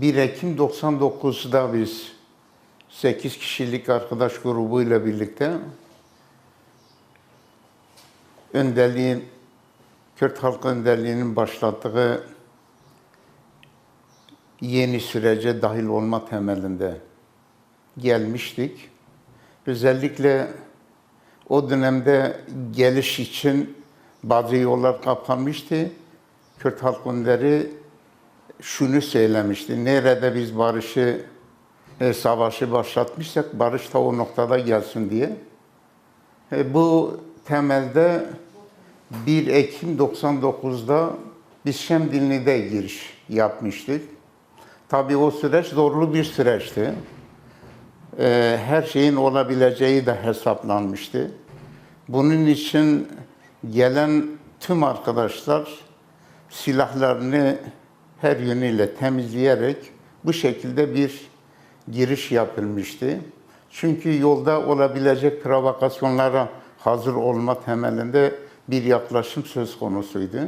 1 Ekim 99'da biz 8 kişilik arkadaş grubuyla birlikte önderliğin, Kürt halkı önderliğinin başlattığı yeni sürece dahil olma temelinde gelmiştik. Özellikle o dönemde geliş için bazı yollar kapanmıştı. Kürt halk önderi şunu söylemişti. Nerede biz barışı, e, savaşı başlatmışsak barış da o noktada gelsin diye. E, bu temelde 1 Ekim 99'da biz Şemdinli'de giriş yapmıştık. Tabii o süreç zorlu bir süreçti. E, her şeyin olabileceği de hesaplanmıştı. Bunun için gelen tüm arkadaşlar silahlarını her yönüyle temizleyerek bu şekilde bir giriş yapılmıştı. Çünkü yolda olabilecek provokasyonlara hazır olma temelinde bir yaklaşım söz konusuydu.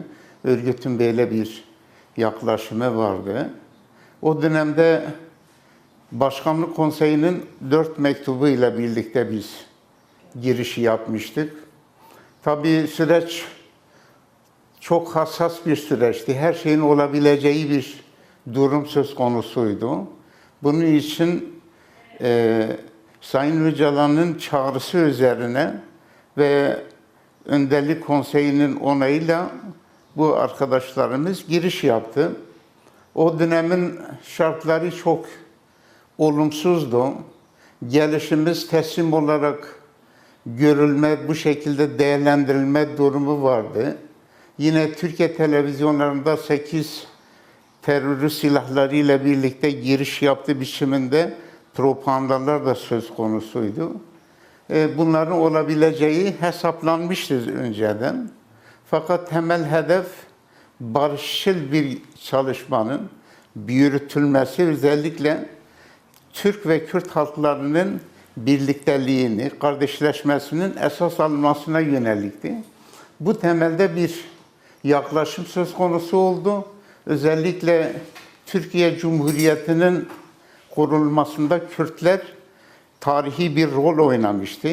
Örgütün böyle bir yaklaşımı vardı. O dönemde Başkanlık Konseyi'nin dört mektubuyla birlikte biz girişi yapmıştık. Tabii süreç çok hassas bir süreçti. Her şeyin olabileceği bir durum söz konusuydu. Bunun için e, Sayın Öcalan'ın çağrısı üzerine ve Önderlik Konseyi'nin onayıyla bu arkadaşlarımız giriş yaptı. O dönemin şartları çok olumsuzdu. Gelişimiz teslim olarak görülme, bu şekilde değerlendirilme durumu vardı. Yine Türkiye televizyonlarında 8 terörist silahlarıyla birlikte giriş yaptı biçiminde propagandalar da söz konusuydu. E, Bunların olabileceği hesaplanmıştır önceden. Fakat temel hedef barışçıl bir çalışmanın yürütülmesi özellikle Türk ve Kürt halklarının birlikteliğini, kardeşleşmesinin esas alınmasına yönelikti. Bu temelde bir yaklaşım söz konusu oldu. Özellikle Türkiye Cumhuriyeti'nin kurulmasında Kürtler tarihi bir rol oynamıştı.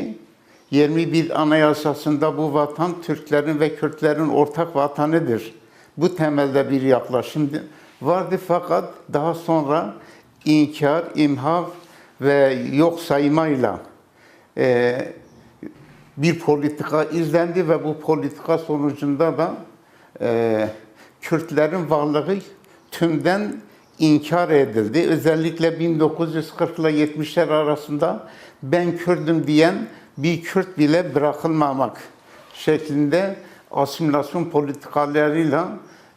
21 Anayasası'nda bu vatan Türklerin ve Kürtlerin ortak vatanıdır. Bu temelde bir yaklaşım vardı fakat daha sonra inkar, imha ve yok saymayla e, bir politika izlendi ve bu politika sonucunda da e, Kürtlerin varlığı tümden inkar edildi. Özellikle 1940 ile 70'ler arasında ben Kürdüm diyen bir Kürt bile bırakılmamak şeklinde asimilasyon politikalarıyla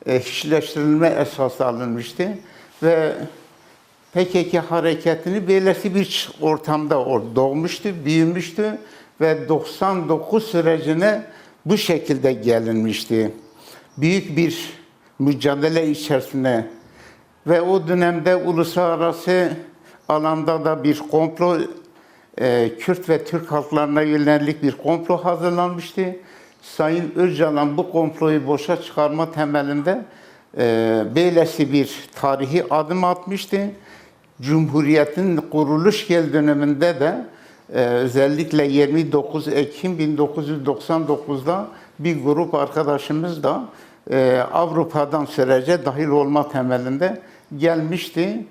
e, hiçleştirilme esası alınmıştı ve PKK hareketini böylesi bir ortamda or- doğmuştu, büyümüştü ve 99 sürecine bu şekilde gelinmişti. Büyük bir mücadele içerisine ve o dönemde uluslararası alanda da bir komplo, e, Kürt ve Türk halklarına yönelik bir komplo hazırlanmıştı. Sayın Öcalan bu komployu boşa çıkarma temelinde e, böylesi bir tarihi adım atmıştı. Cumhuriyetin kuruluş yıl döneminde de e, özellikle 29 Ekim 1999'da bir grup arkadaşımız da e, Avrupa'dan sürece dahil olma temelinde gelmişti.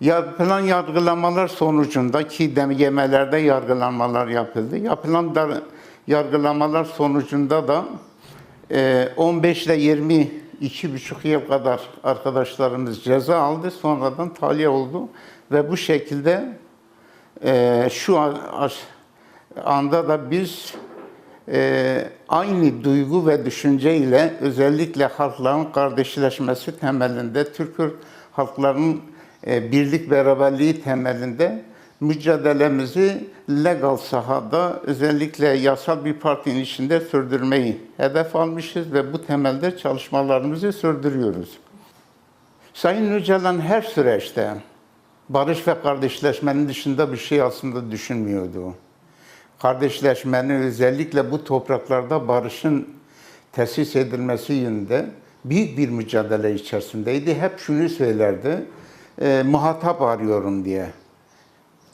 Yapılan yargılamalar sonucunda ki demegelerde yargılanmalar yapıldı. Yapılan yargılamalar sonucunda da e, 15 ile 22 buçuk yıl kadar arkadaşlarımız ceza aldı. Sonradan tahliye oldu ve bu şekilde e, şu anda da biz e, aynı duygu ve düşünce ile özellikle halkların kardeşleşmesi temelinde Türk halklarının e, birlik beraberliği temelinde mücadelemizi legal sahada özellikle yasal bir partinin içinde sürdürmeyi hedef almışız ve bu temelde çalışmalarımızı sürdürüyoruz. Sayın Öcalan her süreçte barış ve kardeşleşmenin dışında bir şey aslında düşünmüyordu. Kardeşleşmenin özellikle bu topraklarda barışın tesis edilmesi yönünde büyük bir mücadele içerisindeydi. Hep şunu söylerdi, e, muhatap arıyorum diye.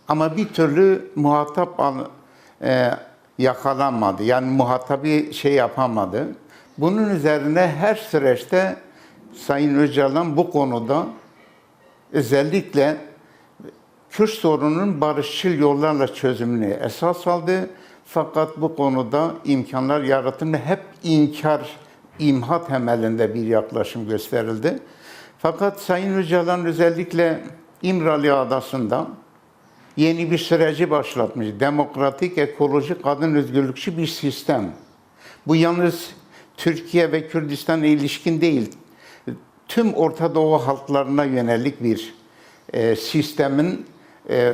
Ama bir türlü muhatap al- e, yakalanmadı. Yani muhatabı şey yapamadı. Bunun üzerine her süreçte Sayın Öcalan bu konuda özellikle Kürt sorununun barışçıl yollarla çözümünü esas aldı. Fakat bu konuda imkanlar yaratımı hep inkar, imha temelinde bir yaklaşım gösterildi. Fakat Sayın Öcalan özellikle İmralı Adası'nda yeni bir süreci başlatmış. Demokratik, ekolojik, kadın özgürlükçü bir sistem. Bu yalnız Türkiye ve Kürdistan'a ilişkin değil, tüm Orta Doğu halklarına yönelik bir e, sistemin e,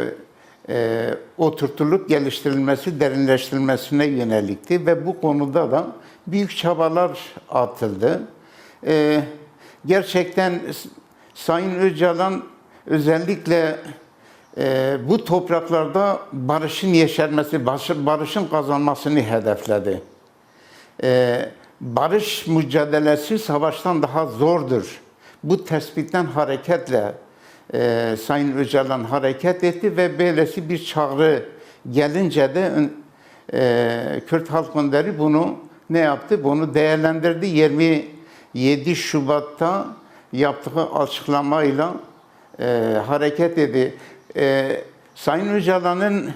e, oturtulup geliştirilmesi, derinleştirilmesine yönelikti ve bu konuda da büyük çabalar atıldı. E, gerçekten Sayın Öcalan özellikle e, bu topraklarda barışın yeşermesi, barış- barışın kazanmasını hedefledi. Ee, barış mücadelesi savaştan daha zordur. Bu tespitten hareketle e, Sayın Öcalan hareket etti ve böylesi bir çağrı gelince de e, Kürt Halk Önderi bunu ne yaptı? Bunu değerlendirdi. 27 Şubat'ta yaptığı açıklamayla e, hareket etti. E, Sayın Öcalan'ın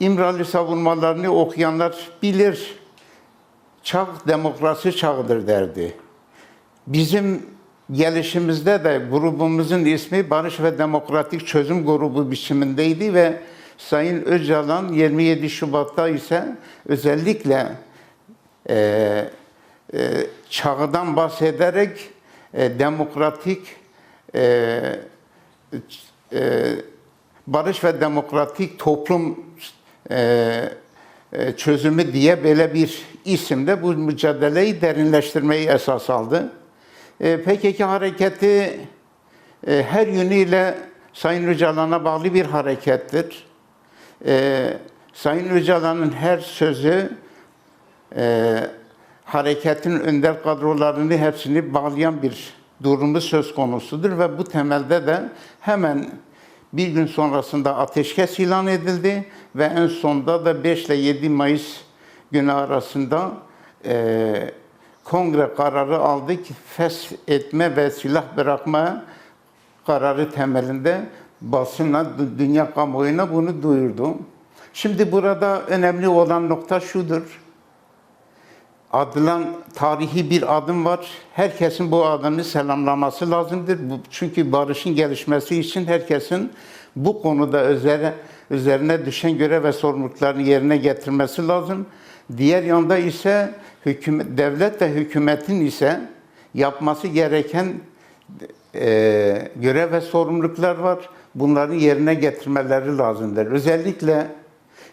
İmralı savunmalarını okuyanlar bilir çağ demokrasi çağıdır derdi. Bizim gelişimizde de grubumuzun ismi Barış ve Demokratik Çözüm Grubu biçimindeydi ve Sayın Öcalan 27 Şubat'ta ise özellikle e, e, çağdan bahsederek e, demokratik e, e, barış ve demokratik toplum e, e, çözümü diye böyle bir isimle bu mücadeleyi derinleştirmeyi esas aldı. E, PKK hareketi e, her yönüyle Sayın Öcalan'a bağlı bir harekettir. E, Sayın Öcalan'ın her sözü hareketin önder kadrolarını hepsini bağlayan bir durumu söz konusudur ve bu temelde de hemen bir gün sonrasında ateşkes ilan edildi ve en sonda da 5 ile 7 Mayıs günü arasında kongre kararı aldı ki fes etme ve silah bırakma kararı temelinde basına, dü- dünya kamuoyuna bunu duyurdu. Şimdi burada önemli olan nokta şudur adılan tarihi bir adım var. Herkesin bu adımı selamlaması lazımdır. Çünkü barışın gelişmesi için herkesin bu konuda üzerine, üzerine düşen görev ve sorumluluklarını yerine getirmesi lazım. Diğer yanda ise hükümet, devlet ve hükümetin ise yapması gereken e, görev ve sorumluluklar var. Bunları yerine getirmeleri lazımdır. Özellikle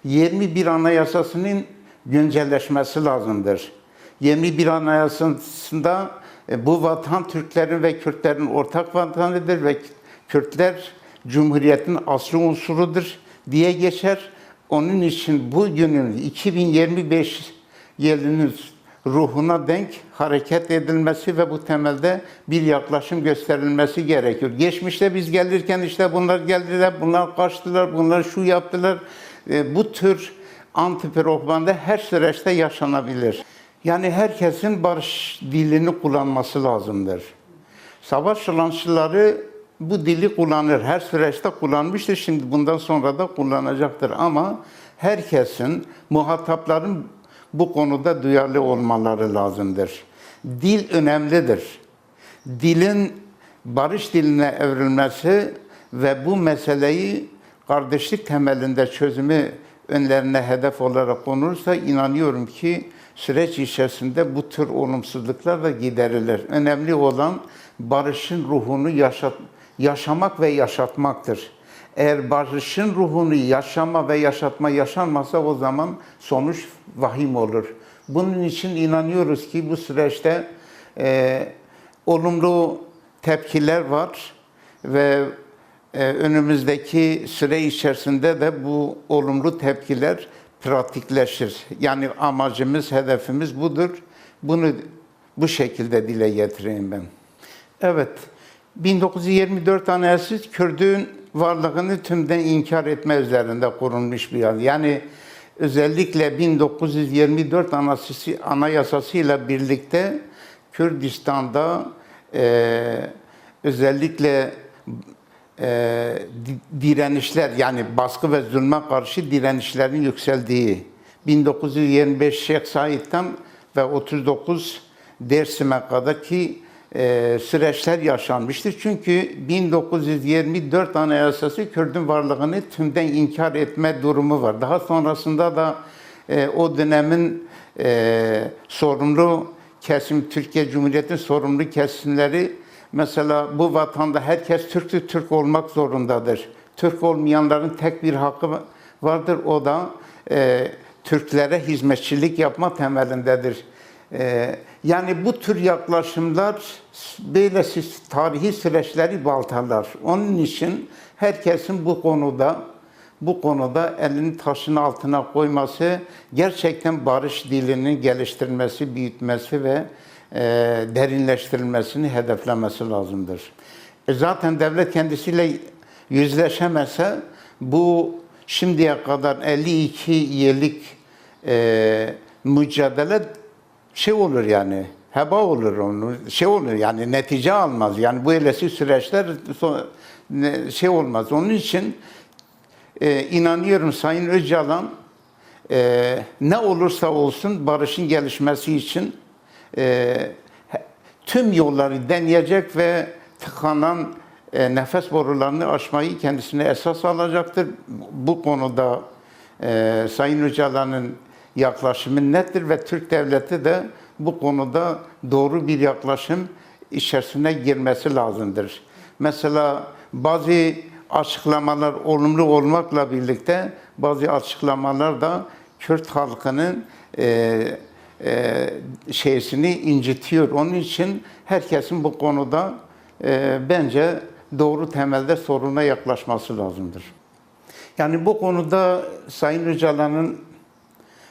21 Anayasası'nın güncelleşmesi lazımdır. 21 Anayasası'nda e, bu vatan Türklerin ve Kürtlerin ortak vatanıdır ve Kürtler Cumhuriyet'in aslı unsurudur diye geçer. Onun için bugünün 2025 yılının ruhuna denk hareket edilmesi ve bu temelde bir yaklaşım gösterilmesi gerekiyor. Geçmişte biz gelirken işte bunlar geldiler, bunlar kaçtılar, bunlar şu yaptılar. E, bu tür antipropaganda her süreçte yaşanabilir. Yani herkesin barış dilini kullanması lazımdır. Savaş lançları bu dili kullanır. Her süreçte kullanmıştır. Şimdi bundan sonra da kullanacaktır. Ama herkesin, muhatapların bu konuda duyarlı olmaları lazımdır. Dil önemlidir. Dilin barış diline evrilmesi ve bu meseleyi kardeşlik temelinde çözümü önlerine hedef olarak konulursa inanıyorum ki süreç içerisinde bu tür olumsuzluklar da giderilir. Önemli olan barışın ruhunu yaşat, yaşamak ve yaşatmaktır. Eğer barışın ruhunu yaşama ve yaşatma yaşanmasa o zaman sonuç vahim olur. Bunun için inanıyoruz ki bu süreçte e, olumlu tepkiler var ve e, önümüzdeki süre içerisinde de bu olumlu tepkiler pratikleşir. Yani amacımız, hedefimiz budur. Bunu bu şekilde dile getireyim ben. Evet, 1924 Anayasası Kürdün varlığını tümden inkar etme üzerinde kurulmuş bir yer. Yani özellikle 1924 Anayasası, Anayasası ile birlikte Kürdistan'da eee özellikle e, di- direnişler yani baskı ve zulme karşı direnişlerin yükseldiği 1925 Şeyh Said'den ve 39 Dersim'e kadarki e, süreçler yaşanmıştır. Çünkü 1924 Anayasası Kürdün varlığını tümden inkar etme durumu var. Daha sonrasında da e, o dönemin e, sorumlu kesim, Türkiye Cumhuriyeti'nin sorumlu kesimleri Mesela bu vatanda herkes Türklü Türk olmak zorundadır. Türk olmayanların tek bir hakkı vardır. O da e, Türklere hizmetçilik yapma temelindedir. E, yani bu tür yaklaşımlar böyle tarihi süreçleri baltalar. Onun için herkesin bu konuda bu konuda elini taşın altına koyması, gerçekten barış dilinin geliştirilmesi, büyütmesi ve e, derinleştirilmesini hedeflemesi lazımdır. E zaten devlet kendisiyle yüzleşemezse bu şimdiye kadar 52 yıllık e, mücadele şey olur yani heba olur onu şey olur yani netice almaz yani bu elesi süreçler şey olmaz onun için e, inanıyorum Sayın Öcalan e, ne olursa olsun barışın gelişmesi için e, tüm yolları deneyecek ve tıkanan e, nefes borularını aşmayı kendisine esas alacaktır. Bu konuda e, Sayın Öcalan'ın yaklaşımı nettir ve Türk devleti de bu konuda doğru bir yaklaşım içerisine girmesi lazımdır. Mesela bazı açıklamalar olumlu olmakla birlikte bazı açıklamalar da Kürt halkının e, e, şeysini incitiyor. Onun için herkesin bu konuda e, bence doğru temelde soruna yaklaşması lazımdır. Yani bu konuda Sayın Öcalan'ın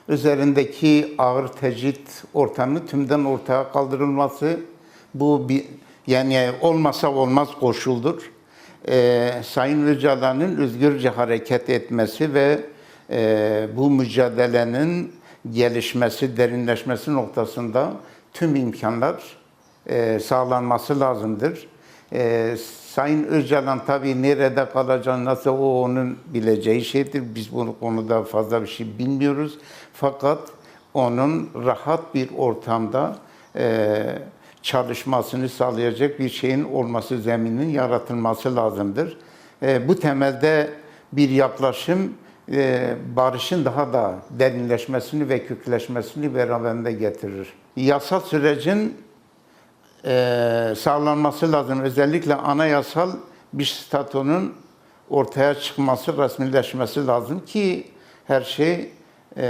üzerindeki ağır tecrit ortamı tümden ortaya kaldırılması bu bir yani olmasa olmaz koşuldur. Ee, Sayın Öcalan'ın özgürce hareket etmesi ve e, bu mücadelenin gelişmesi, derinleşmesi noktasında tüm imkanlar e, sağlanması lazımdır. E, Sayın Öcalan tabii nerede kalacağını nasıl o onun bileceği şeydir. Biz bunu konuda fazla bir şey bilmiyoruz. Fakat onun rahat bir ortamda e, çalışmasını sağlayacak bir şeyin olması, zeminin yaratılması lazımdır. E, bu temelde bir yaklaşım e, barışın daha da derinleşmesini ve kökleşmesini beraberinde getirir. Yasal sürecin e, sağlanması lazım. Özellikle anayasal bir statünün ortaya çıkması, resmileşmesi lazım ki her şey e,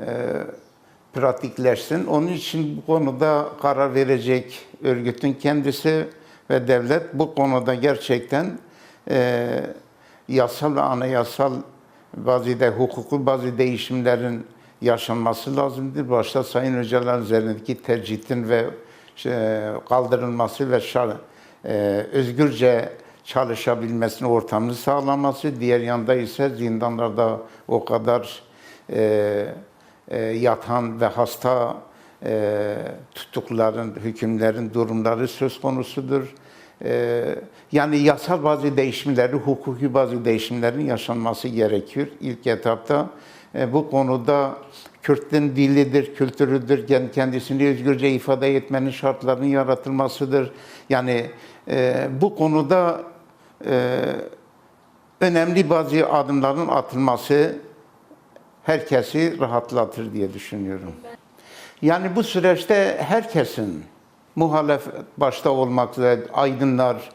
e, pratikleşsin. Onun için bu konuda karar verecek örgütün kendisi ve devlet bu konuda gerçekten e, yasal ve anayasal bazı de hukuku bazı değişimlerin yaşanması lazımdır. Başta Sayın Öcalan üzerindeki tercihin ve kaldırılması ve e, özgürce çalışabilmesini ortamını sağlaması. Diğer yanda ise zindanlarda o kadar e, e, yatan ve hasta e, tutukların, hükümlerin durumları söz konusudur. E, yani yasal bazı değişimleri, hukuki bazı değişimlerin yaşanması gerekiyor ilk etapta. E, bu konuda Kürt'ün dilidir, kültürüdür, kend- kendisini özgürce ifade etmenin şartlarının yaratılmasıdır. Yani e, bu konuda e, önemli bazı adımların atılması herkesi rahatlatır diye düşünüyorum. Yani bu süreçte herkesin muhalefet başta olmak üzere aydınlar,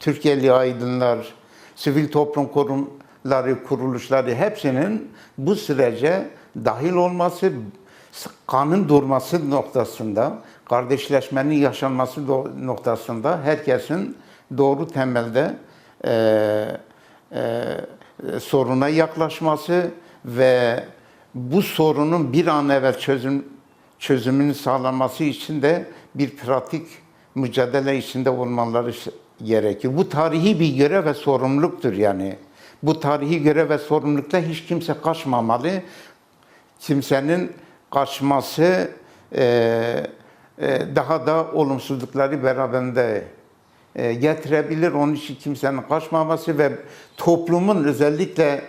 Türkiye'li aydınlar, sivil toplum kurumları, kuruluşları hepsinin bu sürece dahil olması, kanın durması noktasında, kardeşleşmenin yaşanması noktasında herkesin doğru temelde eee e, soruna yaklaşması ve bu sorunun bir an evvel çözüm çözümünün sağlanması için de bir pratik mücadele içinde olmaları gerekir. Bu tarihi bir görev ve sorumluluktur yani. Bu tarihi görev ve sorumlulukla hiç kimse kaçmamalı. Kimsenin kaçması e, e, daha da olumsuzlukları beraberinde e, getirebilir. Onun için kimsenin kaçmaması ve toplumun özellikle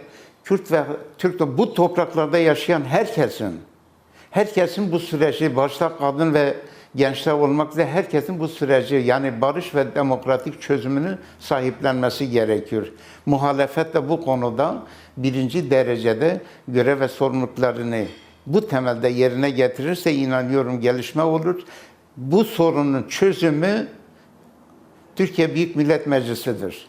Kürt ve Türk bu topraklarda yaşayan herkesin herkesin bu süreci başta kadın ve gençler olmak üzere herkesin bu süreci yani barış ve demokratik çözümünü sahiplenmesi gerekiyor. Muhalefet de bu konuda birinci derecede görev ve sorumluluklarını bu temelde yerine getirirse inanıyorum gelişme olur. Bu sorunun çözümü Türkiye Büyük Millet Meclisi'dir.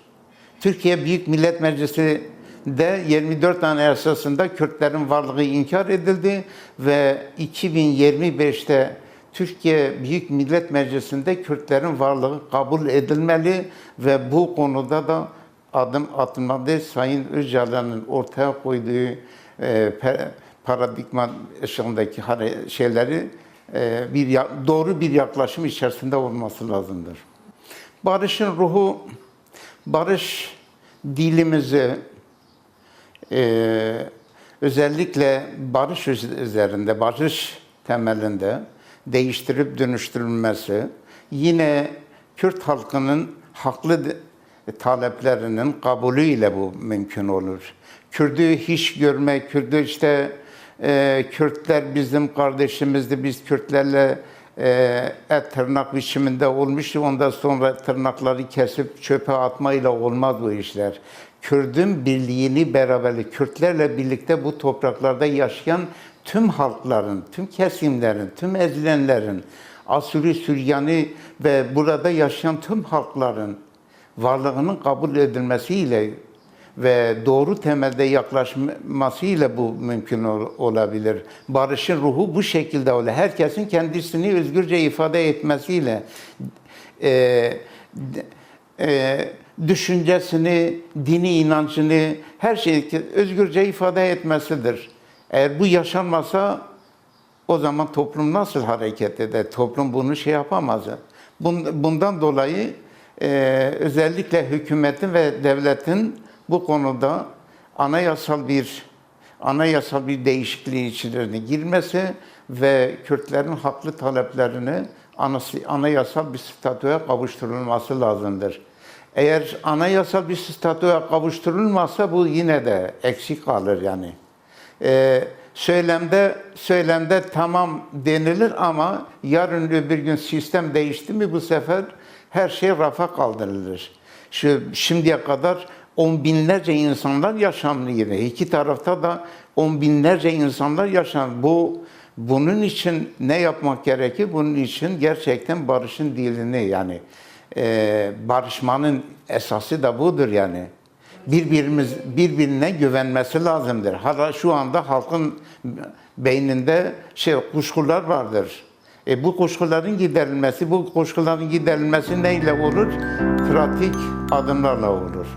Türkiye Büyük Millet Meclisi de 24 tane esasında Kürtlerin varlığı inkar edildi ve 2025'te Türkiye Büyük Millet Meclisi'nde Kürtlerin varlığı kabul edilmeli ve bu konuda da adım atılmalı. Sayın Öcalan'ın ortaya koyduğu e, paradigma ışığındaki şeyleri e, bir doğru bir yaklaşım içerisinde olması lazımdır. Barışın ruhu, barış dilimizi e, özellikle barış üz- üzerinde, barış temelinde değiştirip dönüştürülmesi, yine Kürt halkının haklı taleplerinin kabulüyle bu mümkün olur. Kürdü hiç görme, Kürdü işte e, Kürtler bizim kardeşimizdi, biz Kürtlerle e, et tırnak biçiminde olmuştu. Ondan sonra tırnakları kesip çöpe atmayla olmaz bu işler. Kürdün birliğini beraberlik, Kürtlerle birlikte bu topraklarda yaşayan tüm halkların, tüm kesimlerin, tüm ezilenlerin, Asuri, Süryani ve burada yaşayan tüm halkların varlığının kabul edilmesiyle ve doğru temelde yaklaşmasıyla bu mümkün ol- olabilir. Barışın ruhu bu şekilde oluyor. Herkesin kendisini özgürce ifade etmesiyle e, e, düşüncesini, dini inancını, her şeyi özgürce ifade etmesidir. Eğer bu yaşanmasa o zaman toplum nasıl hareket eder? Toplum bunu şey yapamaz. Bun- Bundan dolayı e, özellikle hükümetin ve devletin bu konuda anayasal bir anayasal bir değişikliğin içine girmesi ve Kürtlerin haklı taleplerini anayasal bir statüye kavuşturulması lazımdır. Eğer anayasal bir statüye kavuşturulmazsa bu yine de eksik kalır yani. Ee, söylemde söylemde tamam denilir ama yarın öbür gün sistem değişti mi bu sefer her şey rafa kaldırılır. Şu şimdiye kadar on binlerce insanlar yaşamlı yine. İki tarafta da on binlerce insanlar yaşam. Bu bunun için ne yapmak gerekir? Bunun için gerçekten barışın dilini yani e, barışmanın esası da budur yani birbirimiz birbirine güvenmesi lazımdır. Hala şu anda halkın beyninde şey kuşkular vardır. E bu kuşkuların giderilmesi, bu kuşkuların giderilmesi neyle olur? Pratik adımlarla olur.